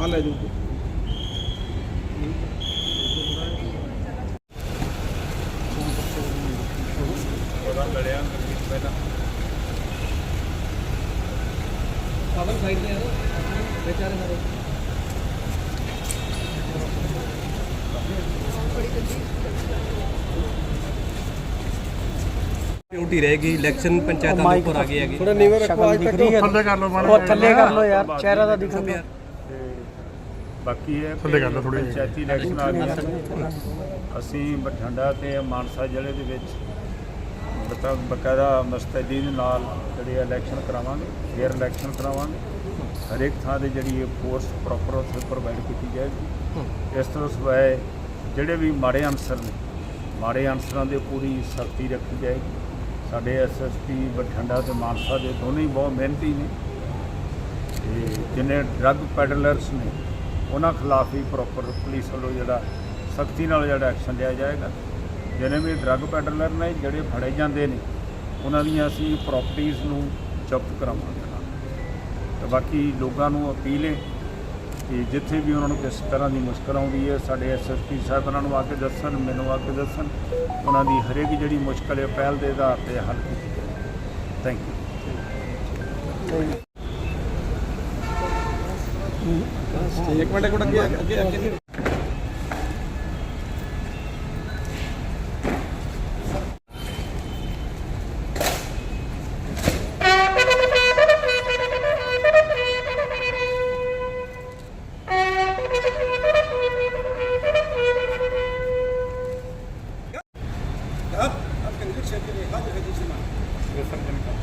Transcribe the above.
हाँ ले जाओ ड्यूटी रहेगी इलेक्शन पंचायत थोड़ा नीचे रखो थल्ले कर लो यार चेहरा दिख रहा है ਬਾਕੀ ਇਹ ਥੱਲੇ ਕਰ ਲਓ ਥੋੜ੍ਹੀ ਜਿਹੀ। ਪੰਚਾਇਤੀ ਇਲੈਕਸ਼ਨ ਆ ਗਏ। ਅਸੀਂ ਬਠਿੰਡਾ ਤੇ ਮਾਨਸਾ ਜ਼ਿਲ੍ਹੇ ਦੇ ਵਿੱਚ ਬਤਾ ਬਕਾਇਦਾ ਮਸਤੈਦੀ ਦੇ ਨਾਲ ਜਿਹੜੀ ਇਲੈਕਸ਼ਨ ਕਰਾਵਾਂਗੇ ਫੇਅਰ ਇਲੈਕਸ਼ਨ ਕਰਾਵਾਂਗੇ। ਹਰੇਕ ਥਾਂ ਤੇ ਜਿਹੜੀ ਇਹ ਫੋਰਸ ਪ੍ਰੋਪਰ ਉੱਥੇ ਪ੍ਰੋਵਾਈਡ ਕੀਤੀ ਜਾਏਗੀ। ਇਸ ਤੋਂ ਸਿਵਾਏ ਜਿਹੜੇ ਵੀ ਮਾੜੇ ਅਨਸਰ ਨੇ ਮਾੜੇ ਅਨਸਰਾਂ ਦੇ ਪੂਰੀ ਸਖਤੀ ਰੱਖੀ ਜਾਏਗੀ। ਸਾਡੇ ਐਸਐਸਪੀ ਬਠਿੰਡਾ ਤੇ ਮਾਨਸਾ ਦੇ ਦੋਨੇ ਹੀ ਬਹੁਤ ਮਿਹਨਤੀ ਨੇ। ਤੇ ਜਿੰਨੇ ਡਰੱਗ ਪੈਡਲਰਸ ਨੇ ਉਹਨਾਂ ਖਿਲਾਫ ਵੀ ਪ੍ਰੋਪਰ ਪੁਲਿਸ ਵੱਲੋਂ ਜਿਹੜਾ ਸਖਤੀ ਨਾਲ ਜਿਹੜਾ ਐਕਸ਼ਨ ਲਿਆ ਜਾਏਗਾ। ਜਿਹਨੇ ਵੀ ਡਰੱਗ ਪੈਡਲਰ ਨੇ, ਜਿਹੜੇ ਫੜੇ ਜਾਂਦੇ ਨੇ, ਉਹਨਾਂ ਦੀਆਂ ਅਸੀਂ ਪ੍ਰਾਪਰਟੀਆਂ ਨੂੰ ਜ਼ਬਤ ਕਰਾਵਾਂਗੇ। ਨਾਲ। ਤੇ ਬਾਕੀ ਲੋਕਾਂ ਨੂੰ ਅਪੀਲ ਹੈ ਕਿ ਜਿੱਥੇ ਵੀ ਉਹਨਾਂ ਨੂੰ ਕਿਸ ਤਰ੍ਹਾਂ ਦੀ ਮੁਸ਼ਕਲ ਆਉਂਦੀ ਹੈ, ਸਾਡੇ ਐਸਐਸਪੀ ਸਾਹਿਬ ਉਹਨਾਂ ਨੂੰ ਆ ਕੇ ਦੱਸਣ, ਮੈਨੂੰ ਆ ਕੇ ਦੱਸਣ, ਉਹਨਾਂ ਦੀ ਹਰੇਕ ਜਿਹੜੀ ਮੁਸ਼ਕਲ ਹੈ ਪਹਿਲ ਦੇ ਆਧਾਰ ਤੇ ਹੱਲ ਕੀਤੀ ਜਾਏ ਥੈਂਕ ਯੂ ਇੱਕ ਮਿੰਟ ਇੱਕ ਮਿੰਟ ਅੱਗੇ ਅੱਗੇ ਅੱਗੇ। ਵਿਸਰਜਨ ਕਰ